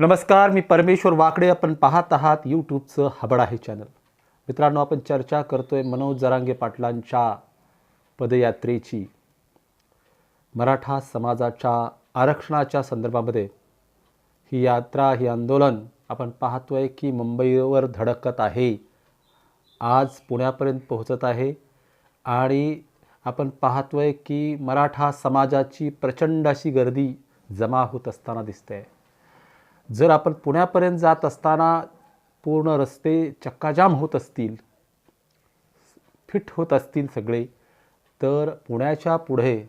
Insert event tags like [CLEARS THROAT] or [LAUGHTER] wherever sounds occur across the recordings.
नमस्कार मी परमेश्वर वाकडे. आपण पाहत आहात यूट्यूबचं हबड आहे चॅनल. मित्रांनो आपण चर्चा करतोय मनोज जरांगे पाटलांच्या पदयात्रेची. मराठा समाजाच्या आरक्षणाच्या संदर्भामध्ये ही यात्रा ही आंदोलन आपण पाहतोय की मुंबईवर धडकत आहे. आज पुण्यापर्यंत पोहोचत आहे आणि आपण पाहतोय की मराठा समाजाची प्रचंड अशी गर्दी जमा होत असताना दिसते जर आपण पुण्यापर्यंत जात असताना पूर्ण रस्ते चक्काजाम होत असतील फिट होत असतील सगळे तर पुण्याच्या पुढे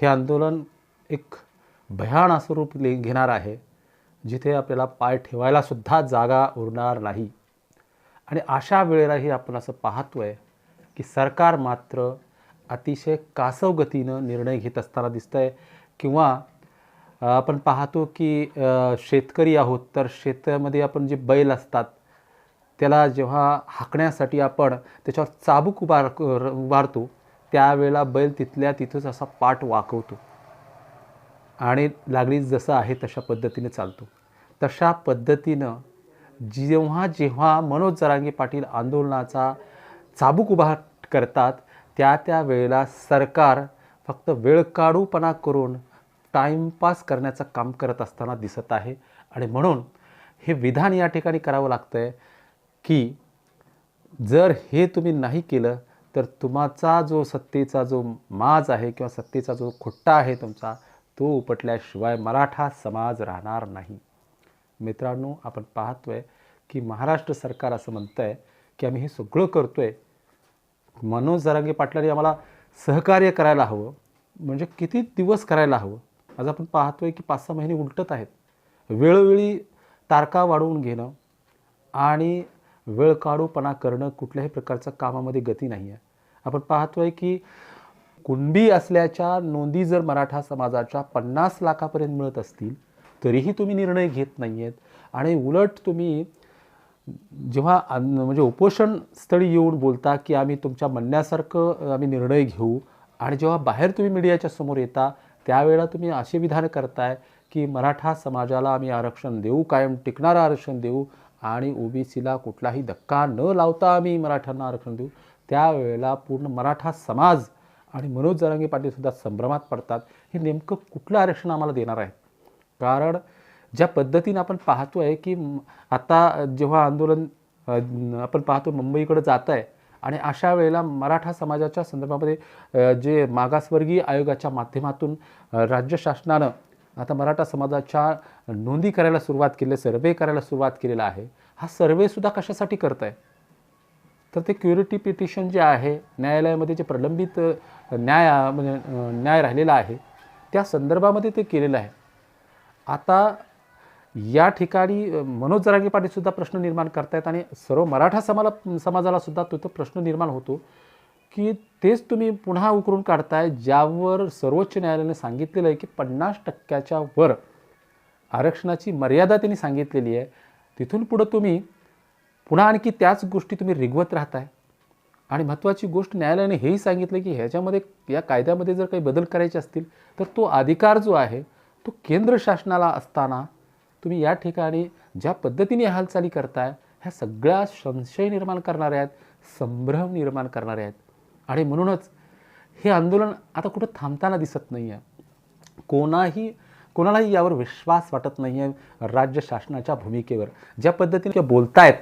हे आंदोलन एक भयान स्वरूप ले घेणार आहे जिथे आपल्याला पाय ठेवायलासुद्धा जागा उरणार नाही. आणि अशा वेळेलाही आपण असं पाहतो आहे की सरकार मात्र अतिशय कासव गतीनं निर्णय घेत असताना दिसतं आहे किंवा आपण पाहतो की शेतकरी आहोत तर शेतामध्ये आपण जे बैल असतात त्याला जेव्हा हाकण्यासाठी आपण त्याच्यावर चाबूक उभार उभारतो त्यावेळेला बैल तिथल्या तिथंच असा पाठ वाकवतो. आणि लागली जसं आहे तशा पद्धतीने चालतो. तशा पद्धतीनं जेव्हा जेव्हा मनोज जरांगे पाटील आंदोलनाचा चाबूक उभा करतात त्या त्या वेळेला सरकार फक्त वेळ काढूपणा करून टाईमपास करण्याचं काम करत असताना दिसत आहे. आणि म्हणून हे विधान या ठिकाणी करावं लागतं आहे की जर हे तुम्ही नाही केलं तर तुमचा जो सत्तेचा जो माज आहे किंवा सत्तेचा जो खुट्टा आहे तुमचा तो उपटल्याशिवाय मराठा समाज राहणार नाही. मित्रांनो आपण पाहतोय की महाराष्ट्र सरकार असं म्हणतं आहे की आम्ही हे सगळं करतो आहे मनोज जरांगे पाटलांनी आम्हाला सहकार्य करायला हवं. म्हणजे किती दिवस करायला हवं? आज आपण पाहतोय की पाच सहा महिने उलटत आहेत. वेळोवेळी तारका वाढवून घेणं आणि वेळ काढूपणा करणं कुठल्याही प्रकारच्या कामामध्ये गती नाही आहे. आपण पाहतोय की कुणबी असल्याच्या नोंदी जर मराठा समाजाच्या पन्नास लाखापर्यंत मिळत असतील तरीही तुम्ही निर्णय घेत नाही आहेत आणि उलट तुम्ही जेव्हा म्हणजे उपोषण स्थळी येऊन बोलता की आम्ही तुमच्या म्हणण्यासारखं आम्ही निर्णय घेऊ आणि जेव्हा बाहेर तुम्ही मीडियाच्या समोर येता त्यावेळेला तुम्ही असे विधान करताय की मराठा समाजाला आम्ही आरक्षण देऊ कायम टिकणारं आरक्षण देऊ आणि ओबीसीला कुठलाही धक्का न लावता आम्ही मराठ्यांना आरक्षण देऊ. त्यावेळेला पूर्ण मराठा समाज आणि मनोज जरांगे पाटीलसुद्धा संभ्रमात पडतात. हे नेमकं कुठलं आरक्षण आम्हाला देणार आहे? कारण ज्या पद्धतीनं आपण पाहतो आहे की आता जेव्हा आंदोलन आपण पाहतो मुंबईकडे जात आहे आणि अशा वेळेला मराठा समाजाच्या संदर्भामध्ये जे मागासवर्गीय आयोगाच्या माध्यमातून राज्य शासनानं आता मराठा समाजाच्या नोंदी करायला सुरुवात केली सर्वे करायला सुरुवात केलेला आहे. हा सर्वेसुद्धा कशासाठी करत आहे तर ते क्युरिटी पिटिशन जे आहे न्यायालयामध्ये जे प्रलंबित न्याय म्हणजे न्याय राहिलेला आहे त्या संदर्भामध्ये ते केलेलं आहे. आता या ठिकाणी मनोज जरांगे पाटीलसुद्धा प्रश्न निर्माण करतायत आणि सर्व मराठा समाला समाजाला सुद्धा तो प्रश्न निर्माण होतो की तेच तुम्ही पुन्हा उकरून काढताय ज्यावर सर्वोच्च न्यायालयाने सांगितलेलं आहे की पन्नास टक्क्याच्या वर आरक्षणाची मर्यादा त्यांनी सांगितलेली आहे. तिथून पुढं तुम्ही पुन्हा आणखी त्याच गोष्टी तुम्ही रिगवत राहताय. आणि महत्त्वाची गोष्ट न्यायालयाने हेही सांगितलं की ह्याच्यामध्ये या कायद्यामध्ये जर काही बदल करायचे असतील तर तो अधिकार जो आहे तो केंद्र शासनाला असताना तुम्ही या ठिकाणी ज्या पद्धतीने हालचाली करताय ह्या सगळ्या संशय निर्माण करणाऱ्या आहेत संभ्रम निर्माण करणाऱ्या आहेत. आणि म्हणूनच हे आंदोलन आता कुठं थांबताना दिसत नाही आहे कोणाही कोणालाही यावर विश्वास वाटत नाही आहे राज्य शासनाच्या भूमिकेवर. ज्या पद्धतीने ते बोलतायत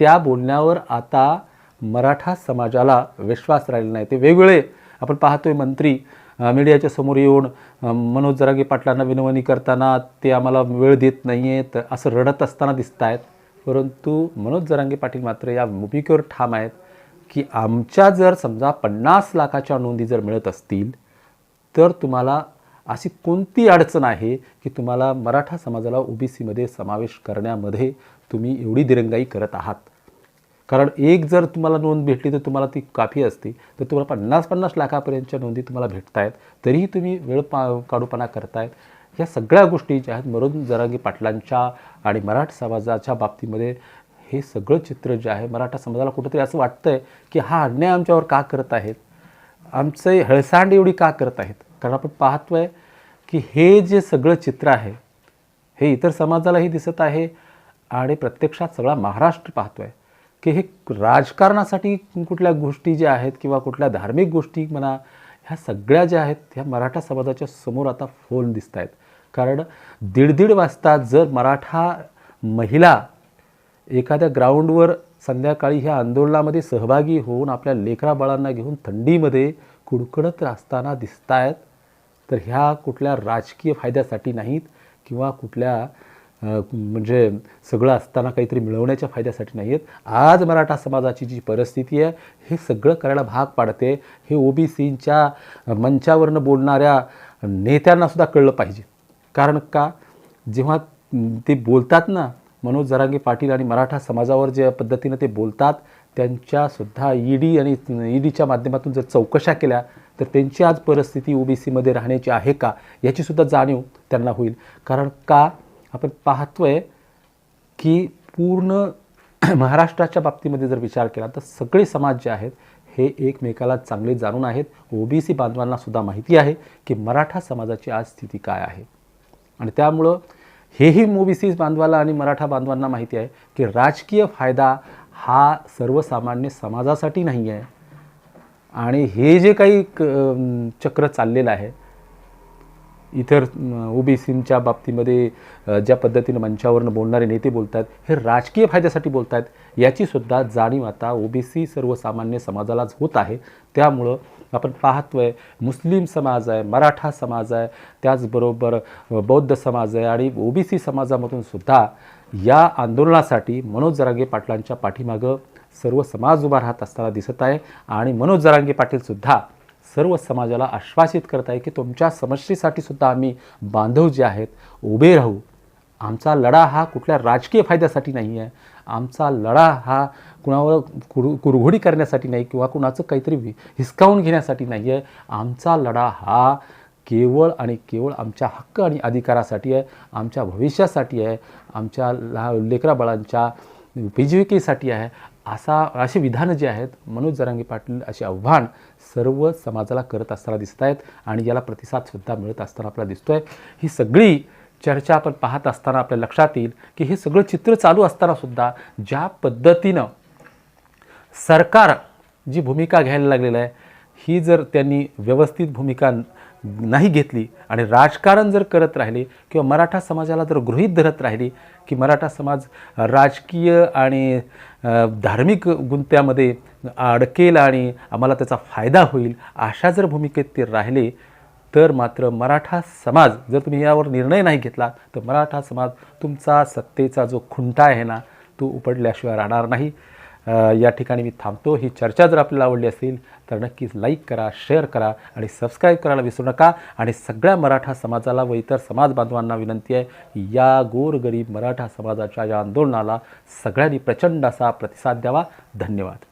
त्या बोलण्यावर आता मराठा समाजाला विश्वास राहिला नाही. ते वेगवेगळे आपण पाहतोय मंत्री मीडियाच्या समोर येऊन मनोज जरागे पाटलांना विनवणी करताना ते आम्हाला वेळ देत नाही आहेत असं रडत असताना दिसत आहेत परंतु मनोज जरांगे पाटील मात्र या भूमिकेवर ठाम आहेत की आमच्या जर समजा पन्नास लाखाच्या नोंदी जर मिळत असतील तर तुम्हाला अशी कोणती अडचण आहे की तुम्हाला मराठा समाजाला ओबीसीमध्ये समावेश करण्यामध्ये तुम्ही एवढी दिरंगाई करत आहात? कारण एक जर तुम्हाला नोंद भेटली तर तुम्हाला ती काफी असते. तर तुम्हाला पन्नास पन्नास लाखापर्यंतच्या नोंदी तुम्हाला भेटत आहेत तरीही तुम्ही वेळ पा काढूपणा करतायत. ह्या सगळ्या गोष्टी ज्या आहेत मरोन जरांगी पाटलांच्या आणि मराठा समाजाच्या बाबतीमध्ये हे सगळं चित्र जे आहे मराठा समाजाला कुठंतरी असं वाटतंय की हा अन्याय आमच्यावर का करत आहेत? आमचे हळसांड एवढी का करत आहेत? कारण आपण पाहतोय की हे जे सगळं चित्र आहे हे इतर समाजालाही दिसत आहे आणि प्रत्यक्षात सगळा महाराष्ट्र पाहतो आहे की हे राजकारणासाठी कुठल्या गोष्टी ज्या आहेत किंवा कुठल्या धार्मिक गोष्टी म्हणा ह्या सगळ्या ज्या आहेत ह्या मराठा समाजाच्या समोर आता फोन दिसत आहेत कारण दीड दीड वाजता जर मराठा महिला एखाद्या ग्राउंडवर संध्याकाळी ह्या आंदोलनामध्ये सहभागी होऊन आपल्या लेकराबाळांना घेऊन थंडीमध्ये कुडकडत असताना दिसत आहेत तर ह्या कुठल्या राजकीय फायद्यासाठी नाहीत किंवा कुठल्या म्हणजे सगळं असताना काहीतरी मिळवण्याच्या फायद्यासाठी नाही आहेत आज मराठा समाजाची जी परिस्थिती आहे हे सगळं करायला भाग पाडते. हे ओबीसींच्या मंचावरनं बोलणाऱ्या नेत्यांनासुद्धा कळलं पाहिजे. कारण का? जेव्हा ते बोलतात ना मनोज जरांगे पाटील आणि मराठा समाजावर ज्या पद्धतीनं ते बोलतात त्यांच्यासुद्धा ईडी आणि ईडीच्या माध्यमातून जर चौकशा केल्या तर त्यांची आज परिस्थिती ओबीसीमध्ये राहण्याची आहे का? याचीसुद्धा जाणीव त्यांना होईल. कारण का? आपण पाहतोय की पूर्ण [CLEARS THROAT] महाराष्ट्राच्या बाबतीमध्ये जर विचार केला तर सगळे समाज जे आहेत हे एकमेकाला चांगले जाणून आहेत. ओबीसी बांधवांना सुद्धा माहिती आहे की मराठा समाजाची आज स्थिती काय आहे. आणि त्यामुळं हेही ओबीसी बांधवाला आणि मराठा बांधवांना माहिती आहे की राजकीय फायदा हा सर्वसामान्य समाजासाठी नाही आहे आणि हे जे काही क- चक्र चाललेलं आहे इतर ओबीसींच्या बाबतीमध्ये ज्या पद्धतीनं मंचावरनं बोलणारे नेते बोलत आहेत हे राजकीय फायद्यासाठी बोलत आहेत याचीसुद्धा जाणीव आता ओबीसी सर्वसामान्य समाजालाच होत आहे. त्यामुळं आपण पाहतोय मुस्लिम समाज आहे मराठा समाज आहे त्याचबरोबर बौद्ध समाज आहे आणि ओबीसी समाजामधून सुद्धा या आंदोलनासाठी मनोज जरांगे पाटलांच्या पाठीमागं सर्व समाज उभा राहत असताना दिसत आहे. आणि मनोज जरांगे पाटीलसुद्धा सर्व समाजाला आश्वासित करत आहे की तुमच्या समस्येसाठी सुद्धा आम्ही बांधव जे आहेत उभे राहू. आमचा लढा हा कुठल्या राजकीय फायद्यासाठी नाही आहे. आमचा लढा हा कुणावर कुर कुरघोडी करण्यासाठी नाही किंवा कुणाचं काहीतरी हिसकावून घेण्यासाठी नाही आहे. आमचा लढा हा केवळ आणि केवळ आमच्या हक्क आणि अधिकारासाठी आहे आमच्या भविष्यासाठी आहे आमच्या लहा लेकराबाळांच्या उपजीविकेसाठी आहे. असा असे विधानं जे आहेत मनोज जरांगे पाटील असे आव्हान सर्व समाजाला करत असताना दिसत आहेत आणि याला प्रतिसादसुद्धा मिळत असताना आपल्याला दिसतो आहे ही सगळी चर्चा आपण पाहत असताना आपल्या लक्षात येईल की हे सगळं चित्र चालू असतानासुद्धा ज्या पद्धतीनं सरकार जी भूमिका घ्यायला लागलेलं आहे ही जर त्यांनी व्यवस्थित भूमिका नाही घेतली आणि राजकारण जर करत राहिले किंवा मराठा समाजाला जर गृहीत धरत राहिली की मराठा समाज राजकीय आणि धार्मिक गुंत्यामध्ये अडकेल आणि आम्हाला त्याचा फायदा होईल अशा जर भूमिकेत ते राहिले तर मात्र मराठा समाज जर तुम्ही यावर निर्णय नाही घेतला तर मराठा समाज तुमचा सत्तेचा जो खुंटा आहे ना तो उपडल्याशिवाय राहणार नाही. या ठिकाणी मी थांबतो. ही चर्चा जर आपल्याला आवडली असेल तर नक्कीच लाईक करा शेअर करा आणि सबस्क्राईब करायला विसरू नका. आणि सगळ्या मराठा समाजाला व इतर समाज बांधवांना विनंती आहे या गोरगरीब मराठा समाजाच्या या आंदोलनाला सगळ्यांनी प्रचंड असा प्रतिसाद द्यावा. धन्यवाद.